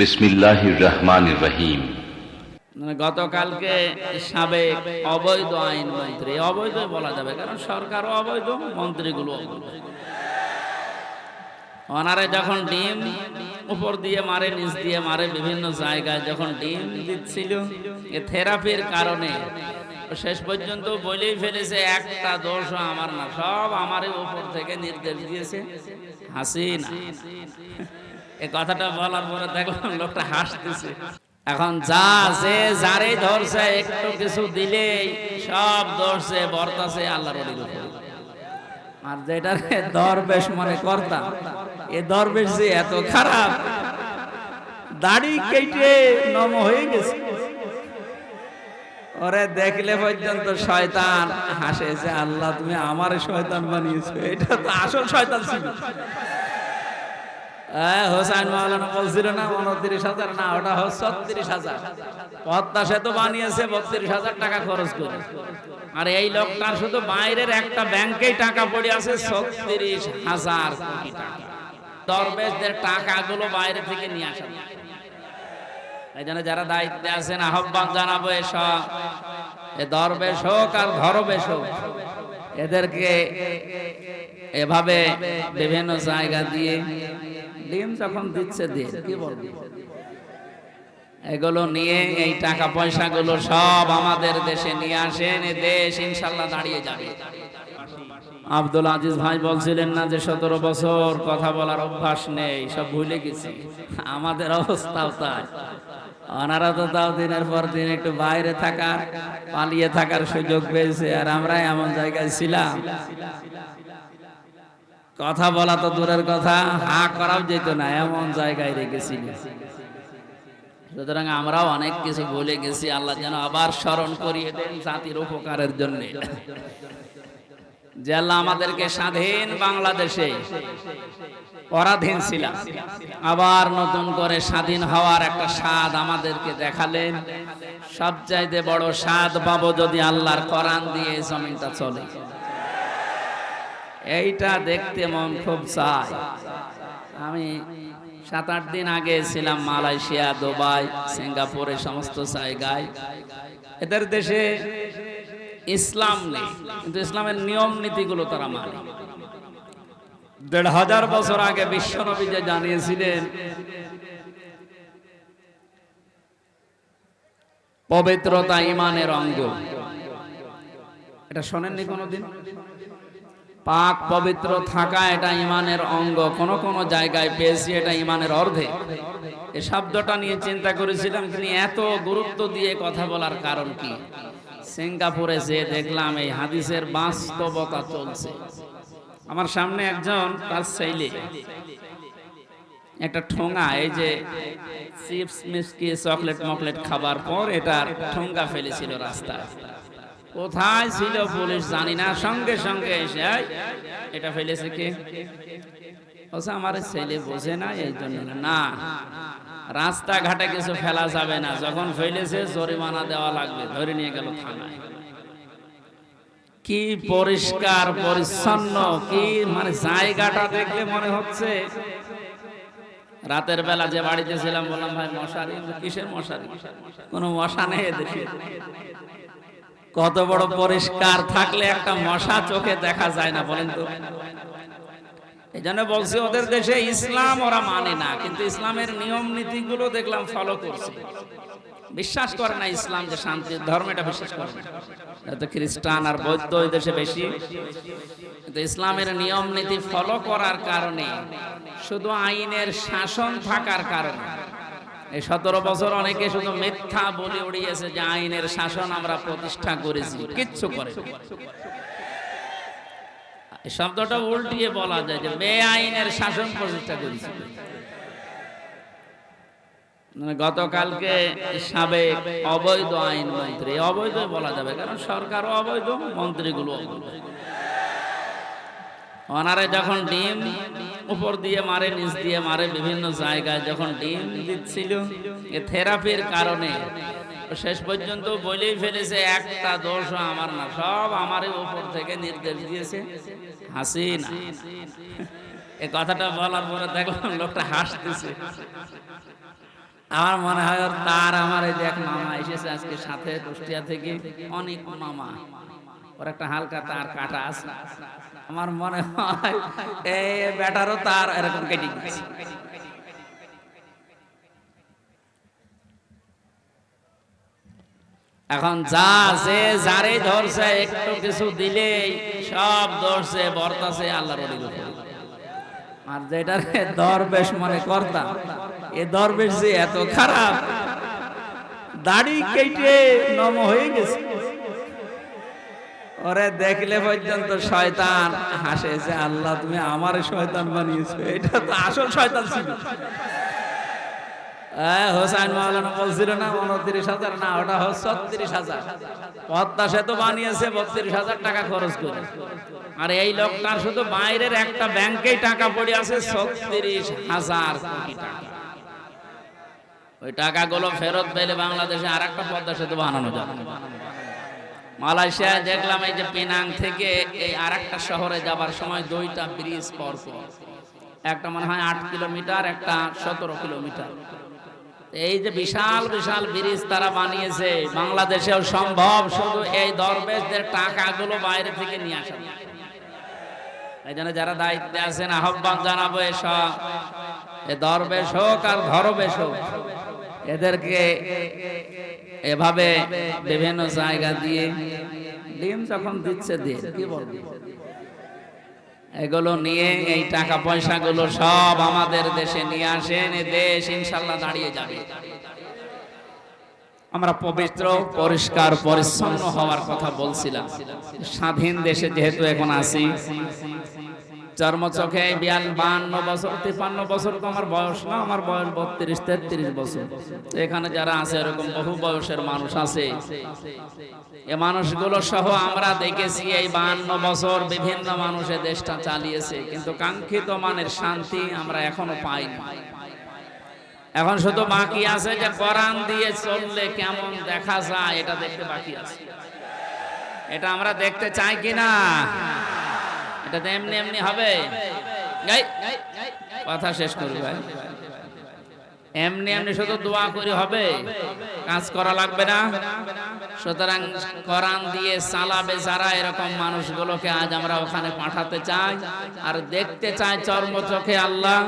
বিসমিল্লাহির রহমানির রহিম। মানে গতকালকে সাবেক অবৈধ আইন মন্ত্রী, অবৈধ বলা যাবে, কারণ সরকারও অবৈধ মন্ত্রীগুলো ওনারে যখন ডিম উপর দিয়ে মারে, নিচ দিয়ে মারে, বিভিন্ন জায়গায় যখন ডিম দিচ্ছিল, এ থেরাপির কারণে শেষ পর্যন্ত বলেই ফেলেছে, একটা দোষও আমার না, সব আমারই উপর থেকে নির্দেশ দিয়েছে হাসিনা। এ কথাটা বলার পরে দেখলাম লোকটা হাসতেছে। এখন যা যে যারে ধরছে একটু কিছু দিলেই সব ধরছে বর্তাছে আল্লাহর আর যেটা দরবেশ মনে করতাম এ দরবেশ যে এত খারাপ দাড়ি কেটে নম হয়ে গেছে। ওরে দেখলে পর্যন্ত শয়তান হাসে যে আল্লাহ তুমি আমার শয়তান বানিয়েছো। এটা তো আসল শয়তান ছিল। হ্যাঁ, হোসাইন মাওলানা বলছিল না উনত্রিশ হাজার না ওটা হচ্ছে ছত্রিশ হাজার। পদ্মা সেতু বানিয়েছে বত্রিশ হাজার টাকা খরচ করে। আর এই লোকটার শুধু বাইরের একটা ব্যাংকেই টাকা পড়ে ছত্রিশ হাজার কোটি টাকা। টাকাগুলো বাইরে থেকে নিয়ে আসা। এই জন্য যারা দায়িত্বে আছেন আহ্বান জানাব এসব। এ দরবেশ হোক আর ধরবেশ হোক এদেরকে এভাবে বিভিন্ন জায়গা দিয়ে ডিম যখন দিচ্ছে দিয়ে। কি বলব এগুলো নিয়ে এই টাকা পয়সাগুলো সব আমাদের দেশে নিয়ে আসেন দেশ ইনশাল্লাহ দাঁড়িয়ে যাবে। আব্দুল আজিজ ভাই বলছিলেন না যে সতেরো বছর কথা বলার অভ্যাস নেই সব ভুলে গেছি। আমাদের অবস্থাও তাই। ওনারা তো তাও দিনের পর দিন একটু বাইরে থাকার পালিয়ে থাকার সুযোগ পেয়েছে আর আমরা এমন জায়গায় ছিলাম। কথা বলা তো দূরের কথা, হা করাও যেত না, এমন জায়গায় রেখেছিল সুতরাং আমরাও অনেক কিছু ভুলে গেছি, আল্লাহ যেন আবার স্মরণ করিয়ে দেন জাতির উপকারের জন্য। যে আল্লাহ আমাদেরকে স্বাধীন বাংলাদেশে পরাধীন ছিলাম, আবার নতুন করে স্বাধীন হওয়ার একটা স্বাদ আমাদেরকে দেখালেন। সবচাইতে বড় স্বাদ পাবো যদি আল্লাহর কোরআন দিয়ে জমিনটা চলে। এইটা দেখতে মন খুব চায়। আমি সাত আট দিন আগে ছিলাম মালয়েশিয়া, দুবাই সিঙ্গাপুরে সমস্ত জায়গায়। এদের দেশে ইসলাম নেই, কিন্তু ইসলামের নিয়ম নীতিগুলো তারা মানে। দেড় হাজার বছর আগে বিশ্বনবী যে জানিয়েছিলেন, পবিত্রতা ইমানের অঙ্গ। এটা শোনেননি কোনোদিন? পাক পবিত্র থাকা এটা ইমানের অঙ্গ। কোন কোন জায়গায় পেয়েছি এটা ইমানের অর্ধে। এই শব্দটা নিয়ে চিন্তা করেছিলাম তিনি এত গুরুত্ব দিয়ে কথা বলার কারণ কি? সিঙ্গাপুরে যে দেখলাম এই হাদিসের বাস্তবতা চলছে। আমার সামনে একজন তার ছেলে, একটা ঠোঙা, এই যে চিপস মিষ্টি চকলেট মকলেট খাবার পর এটা ঠোঙ্গা ফেলেছিল রাস্তায়। কোথায় ছিল পুলিশ জানি না। সঙ্গে সঙ্গে এসে এটা ফেলেছে কে? আমার ছেলে বোঝে না এই জন্য। না। রাস্তাঘাটে কিছু ফেলা যাবে না। যখন ফেলেছে জরিমানা দেওয়া লাগবে, ধরে নিয়ে গেল থানায়। কি পরিষ্কার, পরিচ্ছন্ন, কি মানে জায়গাটা দেখলে মনে হচ্ছে। রাতের বেলা যে বাড়িতে ছিলাম, বললাম, ভাই, মশারি, কিসের মশারি? কোনো মশা নেই কত বড় পরিষ্কার থাকলে একটা মশা চোখে দেখা যায় না, বলেন তো। এই জন্য বলছি, ওদের দেশে ইসলাম ওরা মানে না, কিন্তু ইসলামের নিয়ম নীতিগুলো দেখলাম ফলো করছে। বিশ্বাস করে না ইসলাম যে শান্তির ধর্ম, এটা বিশ্বাস করে না। তো খ্রিস্টান আর বৌদ্ধ ওই দেশে বেশি। কিন্তু ইসলামের নিয়ম নীতি ফলো করার কারণে, শুধু আইনের শাসন থাকার কারণে এই সতেরো বছর অনেকে শুধু মিথ্যা বলে উড়িয়েছে যে আইনের শাসন আমরা প্রতিষ্ঠা করেছি, কিচ্ছু করে শব্দটা উল্টিয়ে বলা যায় যে বেআইনের শাসন প্রতিষ্ঠা করেছি। মানে গতকালকে সাবেক অবৈধ আইন মন্ত্রী অবৈধ বলা যাবে, কারণ সরকারও অবৈধ মন্ত্রীগুলো অবৈধ। ওনারে যখন ডিম উপর দিয়ে মারে, নিচ দিয়ে মারে, বিভিন্ন জায়গায় যখন ডিম দিচ্ছিল, এ থেরাপির কারণে শেষ পর্যন্ত বলেই ফেলেছে, একটা দোষও আমার না, সব আমারই উপর থেকে নির্দেশ দিয়েছে। হাসিনা এ কথাটা বলার পরে দেখলাম লোকটা হাসতেছে। আমার মনে হয় তার আমার এই এক মামা এসেছে আজকে সাথে কুষ্টিয়া থেকে, অনেক মামা। ওর একটা হালকা তার কাটা আছে। আমার মনে হয় এই ব্যাটারও তার এরকম কেটে গেছে এখন যা সে যারে ধরছে, একটু কিছু দিলেই সব ধরছে, বর্তাছে আল্লাহর আর যেটারে দরবেশ মনে করতাম, এ দরবেশ যে এত খারাপ, দাড়ি কেটে নম হয়ে গেছে। ওরে দেখলে পর্যন্ত শয়তান হাসে যে, আল্লাহ, তুমি আমার শয়তান বানিয়েছো। এটা তো আসল শয়তান ছিল। টাকা খরচ করে। আর এই শুধু বাইরের একটা ব্যাংকেই টাকা হাজার টাকা। ফেরত পেলে বাংলাদেশে আর একটা পদ্মা সেতু বানানো যাবে। মালয়েশিয়ায় দেখলাম এই যে পেনাং থেকে এই আর শহরে যাবার সময় দুইটা ব্রিজ পর পর একটা মনে হয় আট কিলোমিটার, একটা সতেরো কিলোমিটার। এই যে বিশাল বিশাল ব্রিজ তারা বানিয়েছে, বাংলাদেশেও সম্ভব শুধু এই দরবেশদের টাকাগুলো বাইরে থেকে নিয়ে আসা। এই জন্য যারা দায়িত্বে আছেন, আহ্বান জানাব এসব। এ দরবেশ হোক আর ধরবেশ হোক, এদেরকে এভাবে বিভিন্ন জায়গা দিয়ে ডিম যখন দিচ্ছে দিয়ে কি বলব? এগুলো নিয়ে এই টাকা পয়সাগুলো সব আমাদের দেশে নিয়ে আসেন দেশ ইনশাল্লাহ দাঁড়িয়ে যাবে। আমরা পবিত্র পরিষ্কার পরিচ্ছন্ন হওয়ার কথা বলছিলাম। স্বাধীন দেশে যেহেতু এখন আছি চর্ম চোখে বিয়াল বছর বছর তো আমার বয়স না, আমার বয়স বত্রিশ, তেত্রিশ বছর। এখানে যারা আছে, এরকম বহু বয়সের মানুষ আছে। এ মানুষগুলো সহ আমরা দেখেছি এই বছর বিভিন্ন মানুষের দেশটা চালিয়েছে, কিন্তু কাঙ্ক্ষিত মানের শান্তি আমরা এখনও পাইনি। এখন শুধু বাকি আছে যে কোরআন দিয়ে চললে কেমন দেখা যায়, এটা দেখতে বাকি আছে। এটা আমরা দেখতে চাই কিনা? এটা তো এমনি এমনি হবে। কথা শেষ করি ভাই এমনি এমনি শুধু দোয়া করে হবে। কাজ করা লাগবে না। সুতরাং কোরআন দিয়ে চালাবে যারা এরকম মানুষগুলোকে আজ আমরা ওখানে পাঠাতে চাই। আর দেখতে চাই চর্ম চোখে আল্লাহ।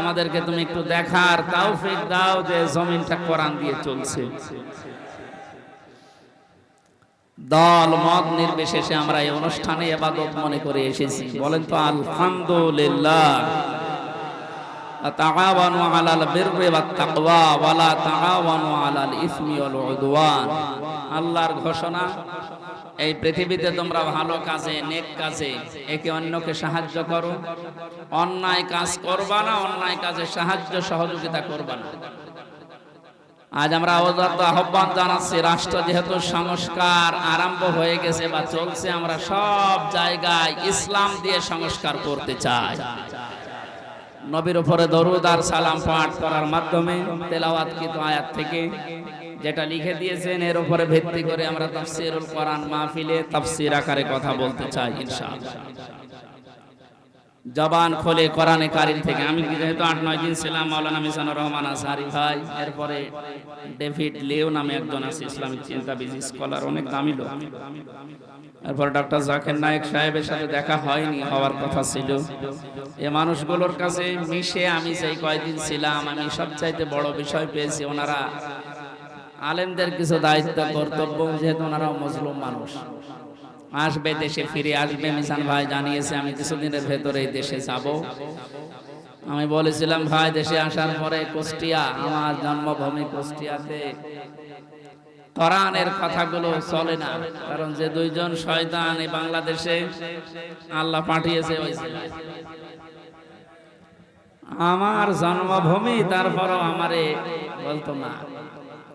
আমাদেরকে তুমি একটু দেখার তৌফিক দাও যে জমিনটা কোরআন দিয়ে চলছে। দল, মত নির্বিশেষে আমরা এই অনুষ্ঠানে এবাদত মনে করে এসেছি। বলেন তো, আলহামদুলিল্লাহ। আলাল বিররি ওয়াত তাকওয়া তাআওয়ানু আলাল ইসমি ওয়াল উদওয়ান। আল্লাহর ঘোষণা, এই পৃথিবীতে তোমরা ভালো কাজে, নেক কাজে একে অন্যকে সাহায্য করো। অন্যায় কাজ করবা না, অন্যায় কাজে সাহায্য সহযোগিতা করবা না। আজ আমরা অবদত্ত আহ্বান জানাচ্ছি, রাষ্ট্র যেহেতু সংস্কার আরম্ভ হয়ে গেছে বা চলছে, আমরা সব জায়গায় ইসলাম দিয়ে সংস্কার করতে চাই। নবীর উপরে দরুদ আর সালাম পাঠ করার মাধ্যমে তেলাওয়াত কিন্তু আয়াত থেকে? যেটা লিখে দিয়েছেন, এর উপরে ভিত্তি করে আমরা তাফসিরুল কোরআন মাহফিলে তাফসির আকারে কথা বলতে চাই, ইনশাআল্লাহ। জবান খোলে কোরআনে কারিম থেকে। আমি যেহেতু আট, নয় দিন ছিলাম, মাওলানা মিজানুর রহমান আসারি ভাই, এরপরে ডেভিড লিও নামে একজন আছে, ইসলামিক চিন্তাবিদ স্কলার, অনেক দামি লোক। এরপর ডক্টর জাকির নায়েক সাহেবের সাথে দেখা হয়নি, হওয়ার কথা ছিল। এ মানুষগুলোর কাছে মিশে আমি যেই কয়দিন ছিলাম, আমি সবচাইতে বড় বিষয় পেয়েছি ওনারা আলেমদের কিছু দায়িত্ব, কর্তব্য, যেহেতু ওনারা মজলুম মানুষ। আসবে, দেশে ফিরে আসবে, মিশান ভাই জানিয়েছে, আমি কিছুদিনের ভেতরে দেশে যাব। আমি বলেছিলাম, ভাই, দেশে আসার পরে কুষ্টিয়া, আমার জন্মভূমি কুষ্টিয়াতে। কোরআনের কথাগুলো চলে না, কারণ যে দুইজন শয়তান এই বাংলাদেশে আল্লাহ পাঠিয়েছে আমার জন্মভূমি, তারপরও আমারে বলতো না।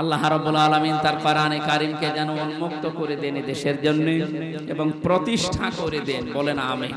আল্লাহ রাব্বুল আলামিন তার কোরআনে কারিমকে যেন উন্মুক্ত করে দেন দেশের জন্য এবং প্রতিষ্ঠা করে দেন। বলেন আমিন।